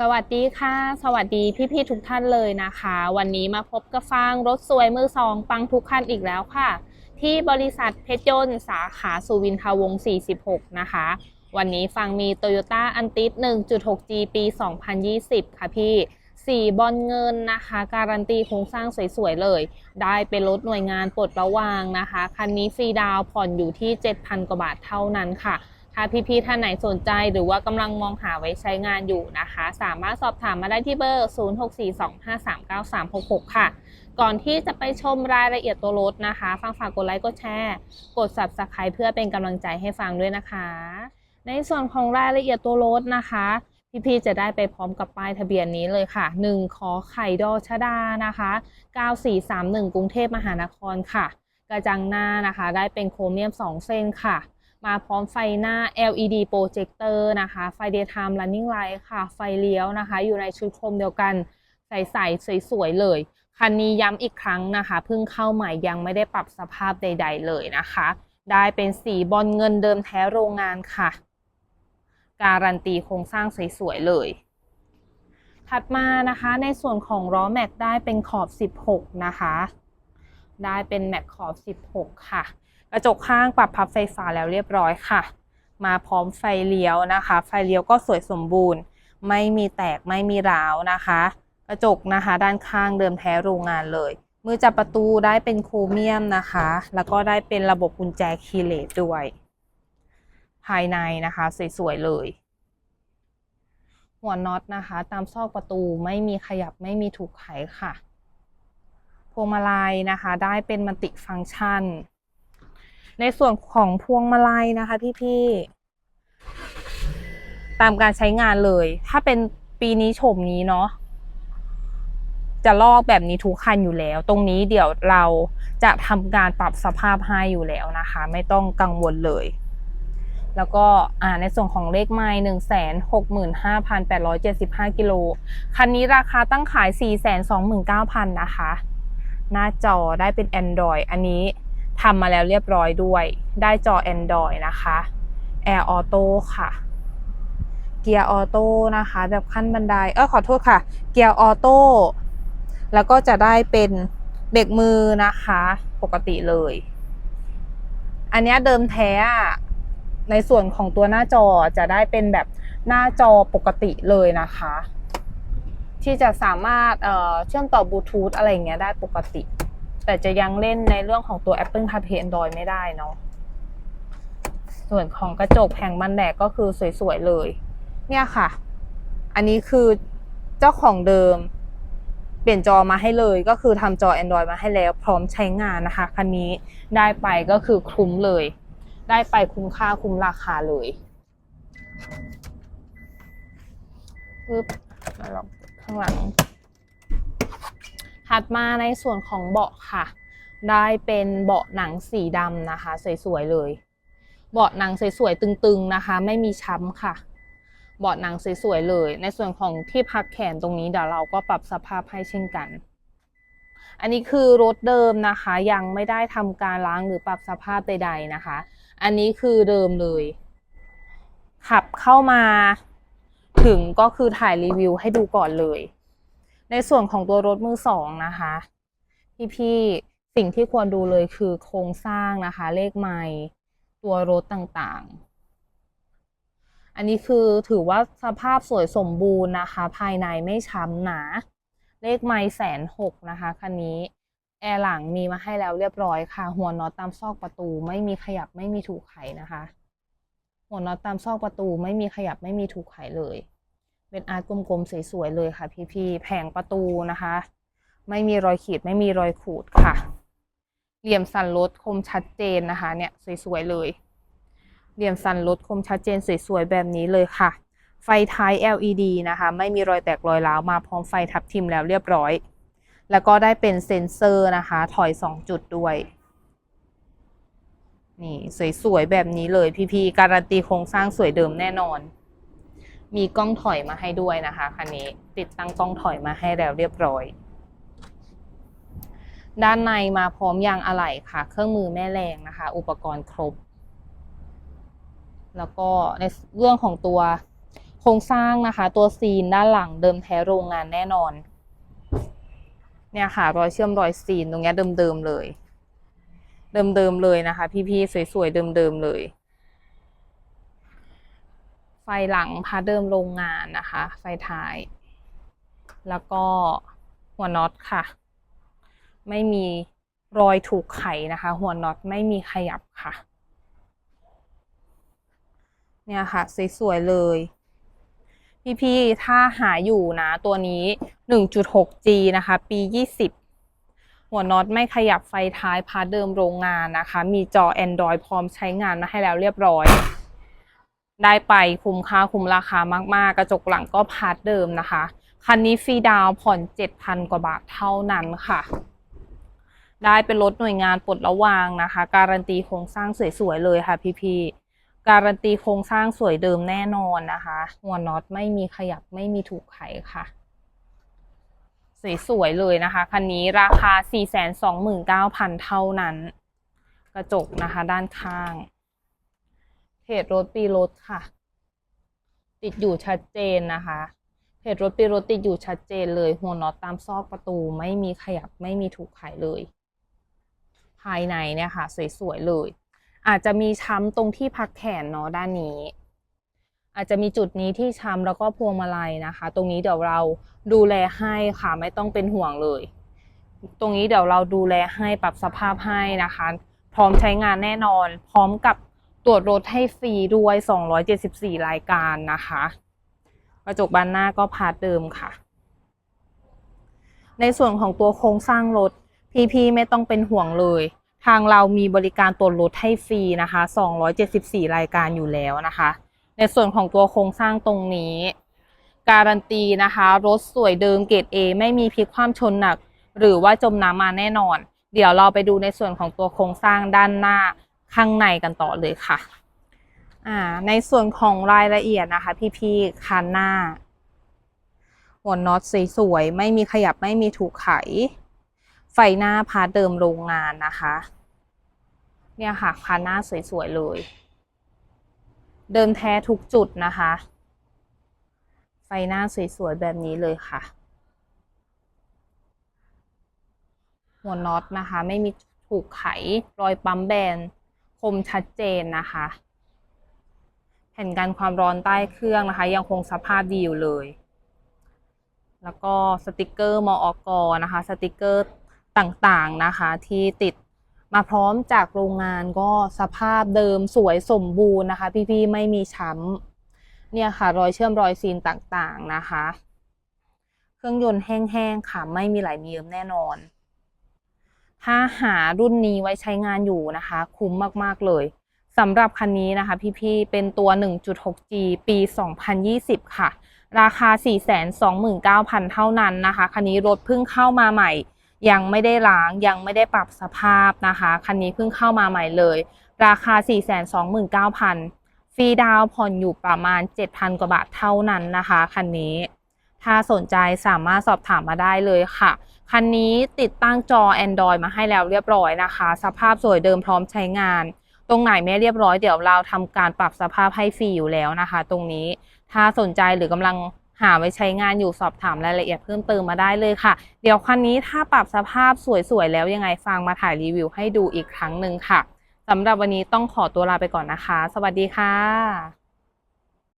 สวัสดีค่ะ สวัสดีพี่ๆทุกท่านเลยนะคะ วันนี้มาพบกับฟางรถสวยมือสองปังทุกคันอีกแล้วค่ะ ที่บริษัทเพชรยนต์สาขาสุวินทวงศ์46 นะคะ วันนี้ฟังมี Toyota a n t i s 1.6G ปี 2020 ค่ะพี่สีบอลเงินนะคะ การันตีโครงสร้างสวยๆเลย ได้เป็นรถหน่วยงานปลดระวางนะคะ คันนี้ฟรีดาวผ่อนอยู่ที่ 7,000 กว่าบาทเท่านั้นค่ะ ถ้าพี่ๆท่านไหนสนใจหรือว่ากำลังมองหาไว้ใช้งานอยู่นะคะ สามารถสอบถามมาได้ที่เบอร์ 0642539366 ค่ะ ก่อนที่จะไปชมรายละเอียดตัวรถนะคะฟังฝากกดไลค์กดแชร์ กด subscribe เพื่อเป็นกำลังใจให้ฟังด้วยนะคะ ในส่วนของรายละเอียดตัวรถนะคะพี่ๆจะได้ไปพร้อมกับป้ายทะเบียนนี้เลยค่ะ1ขอไข่ดอชดานะคะ9431 กรุงเทพมหานครค่ะ กระจังหน้านะคะ ได้เป็นโครเมียม 2 เส้นค่ะ มาพร้อมไฟหน้า LED โปรเจคเตอร์นะคะ ไฟ daytime running light ค่ะ ไฟเลี้ยวนะคะ อยู่ในชุดโครมเดียวกัน ใสๆ สวยๆ เลย คันนี้ย้ำอีกครั้งนะคะ เพิ่งเข้าใหม่ยังไม่ได้ปรับสภาพใด ๆ เลยนะคะ ได้เป็นสีบอลเงินเดิมแท้โรงงานค่ะ การันตีโครงสร้างสวยๆ เลย ถัดมานะคะในส่วนของล้อแม็กได้เป็นขอบ 16 นะคะ ได้เป็นแม็กขอบ 16 ค่ะ ระจกข้างปรับพับไฟฟ้าแล้วเรียบร้อยค่ะ มาพร้อมไฟเลี้ยวนะคะ ไฟเลี้ยวก็สวยสมบูรณ์ ไม่มีแตกไม่มีร้าวนะคะ กระจกนะคะ ด้านข้างเดิมแท้โรงงานเลย มือจับประตูได้เป็นโครเมียมนะคะ แล้วก็ได้เป็นระบบกุญแจคีย์เลสด้วย ภายในนะคะสวยๆเลย หัวน็อตนะคะ ตามซอกประตูไม่มีขยับไม่มีถูกไขค่ะพวงมาลัยนะคะ ได้เป็นมัลติฟังก์ชัน ในส่วนของพวงมาลัยนะคะพี่ๆตามการใช้งานเลย ถ้าเป็นปีนี้โฉมนี้เนาะจะลอกแบบนี้ทุกคันอยู่แล้ว ตรงนี้เดี๋ยวเราจะทำการปรับสภาพให้อยู่แล้วนะคะ ไม่ต้องกังวลเลย แล้วก็ในส่วนของเลขไม้หนึ่งแสนหกหมื่นห้าพันแปดร้อยเจ็ดสิบห้ากิโล คันนี้ราคาตั้งขายสี่แสนสองหมื่นเก้าพันนะคะ หน้าจอได้เป็น Android อันนี้ ทำมาแล้วเรียบร้อยด้วย ได้จอ Android นะคะ Air Auto ค่ะ เกียร์ออโต้นะคะ แบบขั้นบันได เออขอโทษค่ะ เกียร์ออโต้แล้วก็จะได้เป็นเบรกมือนะคะ ปกติเลย อันนี้เดิมแท้อะในส่วนของตัวหน้าจอจะได้เป็นแบบหน้าจอปกติเลยนะคะ ที่จะสามารถเเชื่อมต่อบลูทูธอะไรอย่างเงี้ยได้ปกติ แต่จะยังเล่นในเรื่องของตัว Apple CarPlay Android ไม่ได้เนาะส่วนของกระจกแผงบันแดดก็คือสวยๆเลย เนี่ยค่ะ อันนี้คือเจ้าของเดิม เปลี่ยนจอมาให้เลยก็คือทำจอ Android มาให้แล้ว พร้อมใช้งานนะคะคันนี้ได้ไปก็คือคุ้มเลย ได้ไปคุ้มค่าคุ้มราคาเลยปึ๊บมาลองข้างหลัง ถัดมาในส่วนของเบาะค่ะ ได้เป็นเบาะหนังสีดำนะคะ สวยๆเลย เบาะหนังสวยๆตึงๆนะคะ ไม่มีช้ำค่ะ เบาะหนังสวยๆเลย ในส่วนของที่พักแขนตรงนี้เดี๋ยวเราก็ปรับสภาพให้เช่นกัน อันนี้คือรถเดิมนะคะ ยังไม่ได้ทำการล้างหรือปรับสภาพใด ๆนะคะ อันนี้คือเดิมเลย ขับเข้ามาถึงก็คือถ่ายรีวิวให้ดูก่อนเลย ในส่วนของตัวรถมือสองนะคะพี่ๆสิ่งที่ควรดูเลยคือโครงสร้างนะคะ เลขไมล์ตัวรถต่างๆ อันนี้คือถือว่าสภาพสวยสมบูรณ์นะคะ ภายในไม่ช้ำหนา เลขไมล์แสนหกนะคะคันนี้แอร์หลังมีมาให้แล้วเรียบร้อยค่ะ หัวน็อตตามซอกประตู ไม่มีขยับไม่มีถูกไขนะคะ หัวน็อตตามซอกประตู ไม่มีขยับไม่มีถูกไขเลย เป็นอาร์ตกลมๆสวยๆเลยค่ะ พี่ๆแผงประตูนะคะ ไม่มีรอยขีดไม่มีรอยขูดค่ะ เหลี่ยมสันรถคมชัดเจนนะคะ เนี่ยสวยๆเลย เหลี่ยมสันรถคมชัดเจนสวยๆแบบนี้เลยค่ะ ไฟท้าย LED นะคะ ไม่มีรอยแตกรอยร้าวมาพร้อมไฟทับทิมแล้วเรียบร้อย แล้วก็ได้เป็นเซ็นเซอร์นะคะ ถอย 2 จุดด้วยนี่สวยๆแบบนี้เลยพี่ๆการันตีโครงสร้างสวยเดิมแน่นอน มีกล้องถอยมาให้ด้วยนะคะคันนี้ติดตั้งกล้องถอยมาให้แล้วเรียบร้อย ด้านในมาพร้อมยางอะไหล่ค่ะ เครื่องมือแม่แรงนะคะ อุปกรณ์ครบ แล้วก็ในเรื่องของตัวโครงสร้างนะคะ ตัวซีนด้านหลังเดิมแท้โรงงานแน่นอน เนี่ยค่ะ รอยเชื่อมรอยซีนตรงนี้เดิมๆเลย เดิมๆเลยนะคะ พี่ๆสวยๆเดิมๆเลย ไฟหลังพาเดิมโรงงานนะคะ ไฟท้าย แล้วก็หัวน็อตค่ะ ไม่มีรอยถูกไขนะคะ หัวน็อตไม่มีขยับค่ะ เนี่ยค่ะ สวยๆเลย พี่ๆ ถ้าหาอยู่นะ ตัวนี้ 1.6G นะคะ ปี 20 หัวน็อตไม่ขยับไฟท้ายพาเดิมโรงงานนะคะ มีจอ Android พร้อมใช้งานมาให้แล้วเรียบร้อย ได้ไปคุ้มค่าคุ้มราคามากๆ กระจกหลังก็พาร์ทเดิมนะคะ คันนี้ฟรีดาวผ่อน 7,000 กว่าบาทเท่านั้นค่ะ ได้เป็นรถหน่วยงานปลดระวางนะคะ การันตีโครงสร้างสวยๆเลยค่ะพี่ๆการันตีโครงสร้างสวยเดิมแน่นอนนะคะ หัวน็อตไม่มีขยับไม่มีถูกไขค่ะสวยๆเลยนะคะ คันนี้ราคา 429,000 เท่านั้น กระจกนะคะด้านข้าง เพจรถปีรถค่ะ ติดอยู่ชัดเจนนะคะเพจรถปีรถติดอยู่ชัดเจนเลยหัวน็อตตามซอกประตูไม่มีขยับไม่มีถูกไขเลย ภายในเนี่ยค่ะ สวยๆเลย อาจจะมีช้ำตรงที่พักแขนเนาะด้านนี้ อาจจะมีจุดนี้ที่ช้ำแล้วก็พวงมาลัยนะคะ ตรงนี้เดี๋ยวเราดูแลให้ค่ะไม่ต้องเป็นห่วงเลย ตรงนี้เดี๋ยวเราดูแลให้ปรับสภาพให้นะคะ พร้อมใช้งานแน่นอน พร้อมกับ ตรวจรถให้ฟรีด้วย 274 รายการนะคะ กระจกบานหน้าก็พาร์ทเดิมค่ะ ในส่วนของตัวโครงสร้างรถ พี่ๆไม่ต้องเป็นห่วงเลย ทางเรามีบริการตรวจรถให้ฟรีนะคะ 274 รายการอยู่แล้วนะคะ ในส่วนของตัวโครงสร้างตรงนี้ การันตีนะคะ รถสวยเดิมเกรด A ไม่มีพลิกคว่ำชนหนัก หรือว่าจมน้ำมาแน่นอน เดี๋ยวเราไปดูในส่วนของตัวโครงสร้างด้านหน้า ข้างในกันต่อเลยค่ะอ่าในส่วนของรายละเอียดนะคะ พี่ๆคันหน้าหัวน็อตสวยๆไม่มีขยับไม่มีถูกไข ไฟหน้าพาเดิมโรงงานนะคะ เนี่ยค่ะคันหน้าสวยๆเลย เดิมแท้ทุกจุดนะคะ ไฟหน้าสวยๆแบบนี้เลยค่ะหัวน็อตนะคะ ไม่มีถูกไขรอยปั๊มแบน คมชัดเจนนะคะ แผ่นกันความร้อนใต้เครื่องนะคะ ยังคงสภาพดีอยู่เลย แล้วก็สติกเกอร์มออกนะคะ สติกเกอร์ต่างๆนะคะที่ติดมาพร้อมจากโรงงานก็สภาพเดิมสวยสมบูรณ์นะคะ พี่ๆไม่มีช้ำเนี่ยค่ะ รอยเชื่อมรอยซีนต่างๆนะคะ เครื่องยนต์แห้งๆค่ะ ไม่มีไหลมีเยิ้มแน่นอน ถ้าหารุ่นนี้ไว้ใช้งานอยู่นะคะ คุ้มมากๆเลยสำหรับคันนี้นะคะ พี่ๆ เป็นตัว 1.6G ปี 2020 ค่ะ ราคา 429,000 เท่านั้นนะคะ คันนี้รถเพิ่งเข้ามาใหม่ ยังไม่ได้ล้าง ยังไม่ได้ปรับสภาพนะคะ คันนี้เพิ่งเข้ามาใหม่เลย ราคา 429,000 ฟรีดาวผ่อนอยู่ประมาณ 7,000 กว่าบาทเท่านั้นนะคะ คันนี้ ถ้าสนใจสามารถสอบถามมาได้เลยค่ะ คันนี้ติดตั้งจอ Android มาให้แล้วเรียบร้อยนะคะ สภาพสวยเดิมพร้อมใช้งาน ตรงไหนไม่เรียบร้อยเดี๋ยวเราทำการปรับสภาพให้ฟรีอยู่แล้วนะคะ ตรงนี้ถ้าสนใจหรือกำลังหาไว้ใช้งานอยู่สอบถามรายละเอียดเพิ่มเติมมาได้เลยค่ะ เดี๋ยวคันนี้ถ้าปรับสภาพสวยๆแล้วยังไงฟังมาถ่ายรีวิวให้ดูอีกครั้งหนึ่งค่ะสำหรับวันนี้ต้องขอตัวลาไปก่อนนะคะ สวัสดีค่ะ